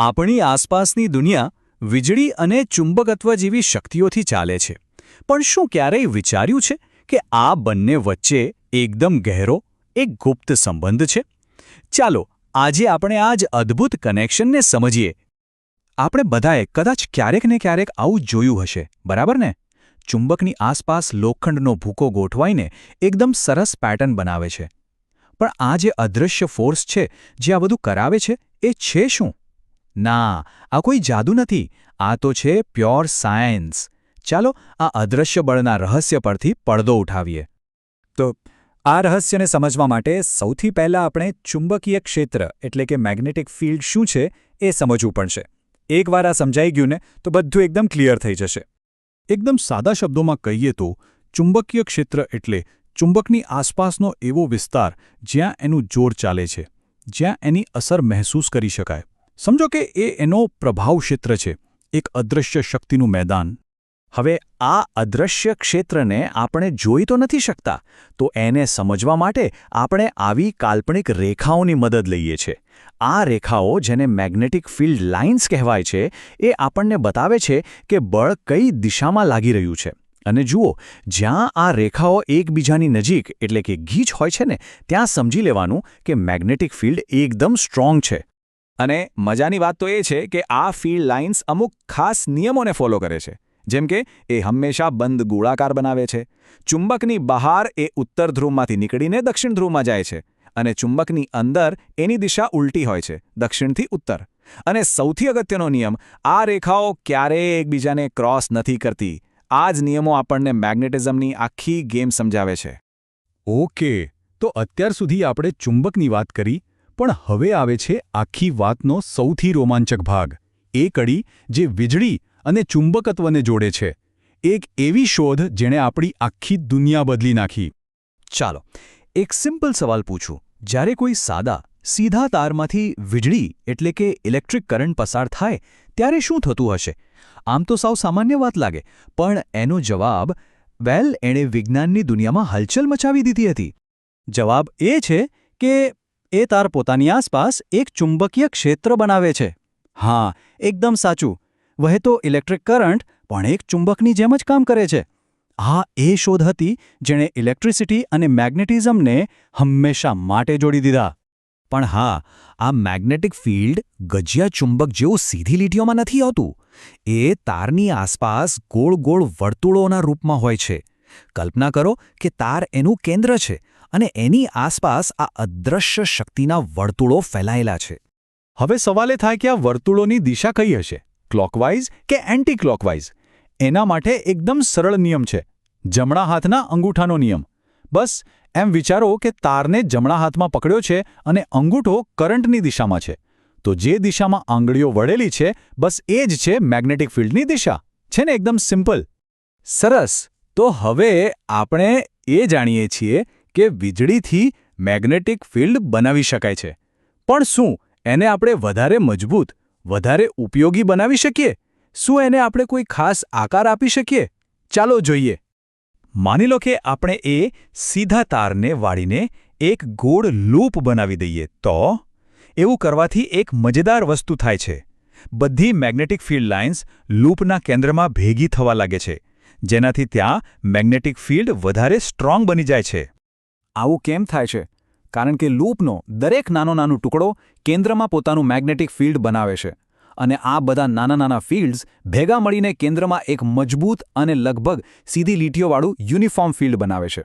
આપણી આસપાસની દુનિયા વીજળી અને ચુંબકત્વ જેવી શક્તિઓથી ચાલે છે. પણ શું ક્યારેય વિચાર્યું છે કે આ બંને વચ્ચે એકદમ ગહેરો, એક ગુપ્ત સંબંધ છે? ચાલો, આજે આપણે આ જ અદ્ભુત કનેક્શનને સમજીએ. આપણે બધાએ કદાચ ક્યારેક ને ક્યારેક આવું જોયું હશે, બરાબર ને? ચુંબકની આસપાસ લોખંડનો ભૂકો ગોઠવાઈને એકદમ સરસ પેટર્ન બનાવે છે. પણ આ જે અદૃશ્ય ફોર્સ છે, જે આ બધું કરાવે છે, એ છે શું? ના, આ કોઈ જાદુ નથી. આ તો છે પ્યોર સાયન્સ. ચાલો આ અદૃશ્ય બળના રહસ્ય પરથી પડદો ઉઠાવીએ. તો, આ રહસ્યને સમજવા માટે સૌથી પહેલાં આપણે ચુંબકીય ક્ષેત્ર, એટલે કે મેગ્નેટિક ફિલ્ડ શું છે, એ સમજવું પડશે. એકવાર આ સમજાઈ ગયું ને, તો બધું એકદમ ક્લિયર થઈ જશે. એકદમ સાદા શબ્દોમાં કહીએ તો, ચુંબકીય ક્ષેત્ર એટલે ચુંબકની આસપાસનો એવો વિસ્તાર જ્યાં એનું જોર ચાલે છે, જ્યાં એની અસર મહેસૂસ કરી શકાય. સમજો કે એ એનો પ્રભાવ ક્ષેત્ર છે, એક અદૃશ્ય શક્તિનું મેદાન. હવે આ અદૃશ્ય ક્ષેત્રને આપણે જોઈ તો નથી શકતા, તો એને સમજવા માટે આપણે આવી કાલ્પનિક રેખાઓની મદદ લઈએ છીએ. આ રેખાઓ જેને મેગ્નેટિક ફિલ્ડ લાઇન્સ કહેવાય છે, એ આપણને બતાવે છે કે બળ કઈ દિશામાં લાગી રહ્યું છે. અને જુઓ, જ્યાં આ રેખાઓ એકબીજાની નજીક, એટલે કે ગીચ હોય છે ને, ત્યાં સમજી લેવાનું કે મેગ્નેટિક ફિલ્ડ એકદમ સ્ટ્રોંગ છે. અને મજાની વાત તો એ છે કે આ ફીલ્ડ લાઇન્સ અમુક ખાસ નિયમોને ફોલો કરે છે. જેમ કે, એ હંમેશા બંધ ગોળાકાર બનાવે છે. ચુંબકની બહાર એ ઉત્તર ધ્રુવમાંથી નીકળીને દક્ષિણ ધ્રુવમાં જાય છે અને ચુંબકની અંદર એની દિશા ઉલટી હોય છે, દક્ષિણથી ઉત્તર. અને સૌથી અગત્યનો નિયમ, આ રેખાઓ ક્યારેય એકબીજાને ક્રોસ નથી કરતી. આ જ નિયમો આપણને મેગ્નેટિઝમની આખી ગેમ સમજાવે છે. ઓકે, તો અત્યાર સુધી આપણે ચુંબકની વાત કરી પણ હવે આવે છે આખી વાતનો સૌથી રોમાંચક ભાગ. એ કડી જે વીજળી અને ચુંબકત્વને જોડે છે. એક એવી શોધ જેણે આપણી આખી દુનિયા બદલી નાખી. ચાલો, એક સિમ્પલ સવાલ પૂછું. જ્યારે કોઈ સાદા, સીધા તારમાંથી વીજળી એટલે કે ઇલેક્ટ્રિક કરંટ પસાર થાય, ત્યારે શું થતું હશે? આમ તો સાવ સામાન્ય વાત લાગે, પણ એનો જવાબ, વેલ, એણે વિજ્ઞાનની દુનિયામાં હલચલ મચાવી દીધી હતી. જવાબ એ છે કે એ તાર પોતાની આસપાસ એક ચુંબકીય ક્ષેત્ર બનાવે છે. હા, એકદમ સાચું. વહેતો ઇલેક્ટ્રિક કરંટ પણ એક ચુંબકની જેમ જ કામ કરે છે. આ એ શોધ હતી જેણે ઇલેક્ટ્રિસિટી અને મેગ્નેટિઝમને હંમેશા માટે જોડી દીધા. પણ હા, આ મેગ્નેટિક ફિલ્ડ ગજિયા ચુંબક જેવું સીધી લીટીઓમાં નથી આવતું. એ તારની આસપાસ ગોળ ગોળ વર્તુળોના રૂપમાં હોય છે. કલ્પના કરો કે તાર એનું કેન્દ્ર છે. અને એની આસપાસ આ અદૃશ્ય શક્તિના વર્તુળો ફેલાયેલા છે. હવે સવાલ થાય કે આ વર્તુળોની દિશા કઈ હશે? ક્લોકવાઇઝ કે એન્ટી ક્લોકવાઇઝ એના માટે એકદમ સરળ નિયમ છે. જમણા હાથના અંગૂઠાનો નિયમ. બસ, એમ વિચારો કે તારને જમણા હાથમાં પકડ્યો છે અને અંગૂઠો કરંટની દિશામાં છે. તો જે દિશામાં આંગળીઓ વળેલી છે, બસ એ જ છે મેગ્નેટિક ફિલ્ડની દિશા. છે ને એકદમ સિમ્પલ? સરસ. તો હવે આપણે એ જાણીએ છીએ કે વીજળીથી મેગ્નેટિક ફિલ્ડ બનાવી શકાય છે. પણ શું એને આપણે વધારે મજબૂત, વધારે ઉપયોગી બનાવી શકીએ? શું એને આપણે કોઈ ખાસ આકાર આપી શકીએ? ચાલો જોઈએ. માની લો કે આપણે એ સીધા તારને વાળીને એક ગોળ લૂપ બનાવી દઈએ, તો એવું કરવાથી એક મજેદાર વસ્તુ થાય છે. બધી મેગ્નેટિક ફિલ્ડ લાઇન્સ લૂપના કેન્દ્રમાં ભેગી થવા લાગે છે, જેનાથી ત્યાં મેગ્નેટિક ફિલ્ડ વધારે સ્ટ્રોંગ બની જાય છે. આવું કેમ થાય છે? કારણ કે લૂપનો દરેક નાનો નાનો ટુકડો કેન્દ્રમાં પોતાનું મેગ્નેટિક ફિલ્ડ બનાવે છે અને આ બધા નાના નાના ફિલ્ડ્સ ભેગા મળીને કેન્દ્રમાં એક મજબૂત અને લગભગ સીધી લીટીઓવાળું યુનિફોર્મ ફિલ્ડ બનાવે છે.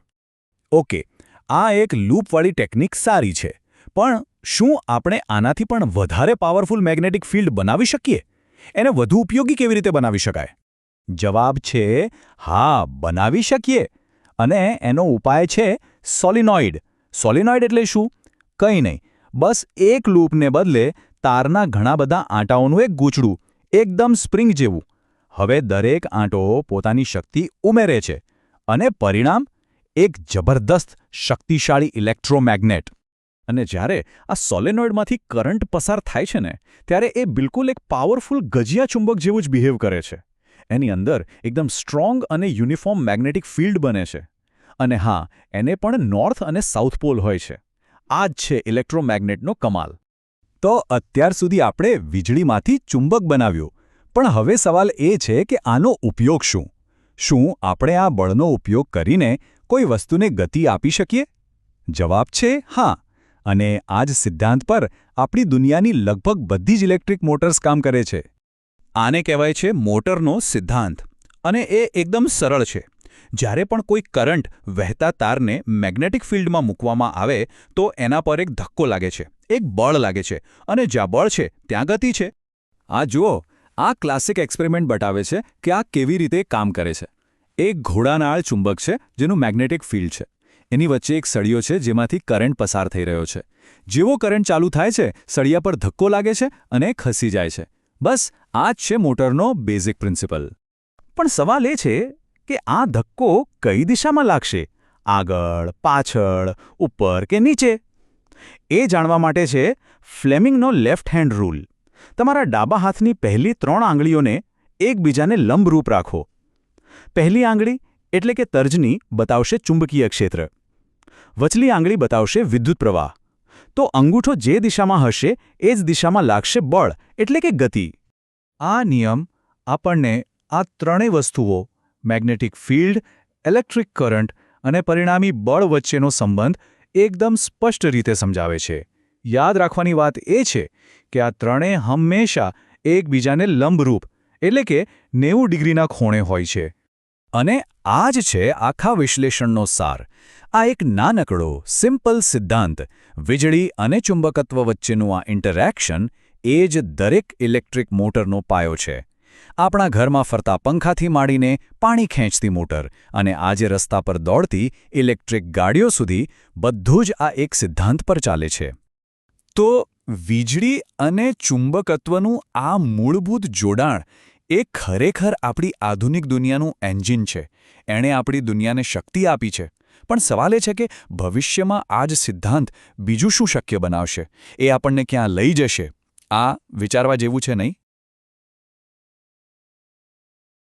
ઓકે, આ એક લૂપવાળી ટેકનિક સારી છે, પણ શું આપણે આનાથી પણ વધારે પાવરફુલ મેગ્નેટિક ફિલ્ડ બનાવી શકીએ? એને વધુ ઉપયોગી કેવી રીતે બનાવી શકાય? જવાબ છે, હા, બનાવી શકીએ અને એનો ઉપાય છે સોલિનોઇડ. સોલિનોઇડ એટલે શું? કંઈ નહીં. બસ એક લૂપને બદલે તારના ઘણા બધા આંટાઓનું એક ગૂંચડું, એકદમ સ્પ્રિંગ જેવું. હવે દરેક આંટો પોતાની શક્તિ ઉમેરે છે અને પરિણામ એક જબરદસ્ત શક્તિશાળી ઇલેક્ટ્રોમેગ્નેટ. અને જ્યારે આ સોલેનોઇડમાંથી કરંટ પસાર થાય છે ને, ત્યારે એ બિલકુલ એક પાવરફુલ ગજિયા ચુંબક જેવું જ બિહેવ કરે છે. એની અંદર એકદમ સ્ટ્રોંગ અને યુનિફોર્મ મેગ્નેટિક ફિલ્ડ બને છે. અને હા, એને પણ નોર્થ અને સાઉથ પોલ હોય છે. આ જ છે ઇલેક્ટ્રોમેગ્નેટનો કમાલ. તો અત્યાર સુધી આપણે વીજળીમાંથી ચુંબક બનાવ્યું. પણ હવે સવાલ એ છે કે આનો ઉપયોગ શું? શું આપણે આ બળનો ઉપયોગ કરીને કોઈ વસ્તુને ગતિ આપી શકીએ? જવાબ છે હા. અને આ જ સિદ્ધાંત પર આપણી દુનિયાની લગભગ બધી જ ઇલેક્ટ્રિક મોટર્સ કામ કરે છે. આને કહેવાય છે મોટરનો સિદ્ધાંત. અને એ એકદમ સરળ છે. જ્યારે પણ કોઈ કરંટ વહેતા તારને મેગ્નેટિક ફિલ્ડમાં મૂકવામાં આવે, તો એના પર એક ધક્કો લાગે છે, એક બળ લાગે છે, અને જ્યાં બળ છે, ત્યાં ગતિ છે. આ જુઓ, આ ક્લાસિક એક્સપેરિમેન્ટ બતાવે છે કે આ કેવી રીતે કામ કરે છે. એક ઘોડાનાળ ચુંબક છે, જેનું મેગ્નેટિક ફિલ્ડ છે. એની વચ્ચે એક સળિયો છે, જેમાંથી કરંટ પસાર થઈ રહ્યો છે. જેવો કરંટ ચાલુ થાય છે, સળિયા પર ધક્કો લાગે છે અને ખસી જાય છે. બસ, આ જ છે મોટરનો બેઝિક પ્રિન્સિપલ. પણ સવાલ એ છે કે આ ધક્કો કઈ દિશામાં લાગશે? આગળ, પાછળ, ઉપર કે નીચે? એ જાણવા માટે છે ફ્લેમિંગનો લેફ્ટ હેન્ડ રૂલ. તમારા ડાબા હાથની પહેલી ત્રણ આંગળીઓને એકબીજાને લંબરૂપ રાખો. પહેલી આંગળી એટલે કે તર્જની બતાવશે ચુંબકીય ક્ષેત્ર. વચલી આંગળી બતાવશે વિદ્યુત પ્રવાહ. તો અંગૂઠો જે દિશામાં હશે એ જ દિશામાં લાગશે બળ એટલે કે ગતિ. આ નિયમ આપણને આ ત્રણેય વસ્તુઓ મેગ્નેટિક ફિલ્ડ, ઇલેક્ટ્રિક કરંટ અને પરિણામી બળ વચ્ચેનો સંબંધ એકદમ સ્પષ્ટ રીતે સમજાવે છે. યાદ રાખવાની વાત એ છે કે આ ત્રણેય હંમેશા એકબીજાને લંબરૂપ, એટલે કે નેવું ડિગ્રીના ખૂણે હોય છે. અને આ જ છે આખા વિશ્લેષણનો સાર. આ એક નાનકડો, સિમ્પલ સિદ્ધાંત, વીજળી અને ચુંબકત્વ વચ્ચેનું આ ઇન્ટરેક્શન એ જ દરેક ઇલેક્ટ્રિક મોટરનો પાયો છે. આપણા ઘરમાં ફરતા પંખાથી માંડીને પાણી ખેંચતી મોટર અને આજે રસ્તા પર દોડતી ઇલેક્ટ્રિક ગાડીઓ સુધી બધું જ આ એક સિદ્ધાંત પર ચાલે છે. તો વીજળી અને ચુંબકત્વનું આ મૂળભૂત જોડાણ એ ખરેખર આપણી આધુનિક દુનિયાનું એન્જિન છે. એણે આપણી દુનિયાને શક્તિ આપી છે. પણ સવાલ એ છે કે ભવિષ્યમાં આ જ સિદ્ધાંત બીજું શું શક્ય બનાવશે? એ આપણને ક્યાં લઈ જશે? આ વિચારવા જેવું છે નહીં?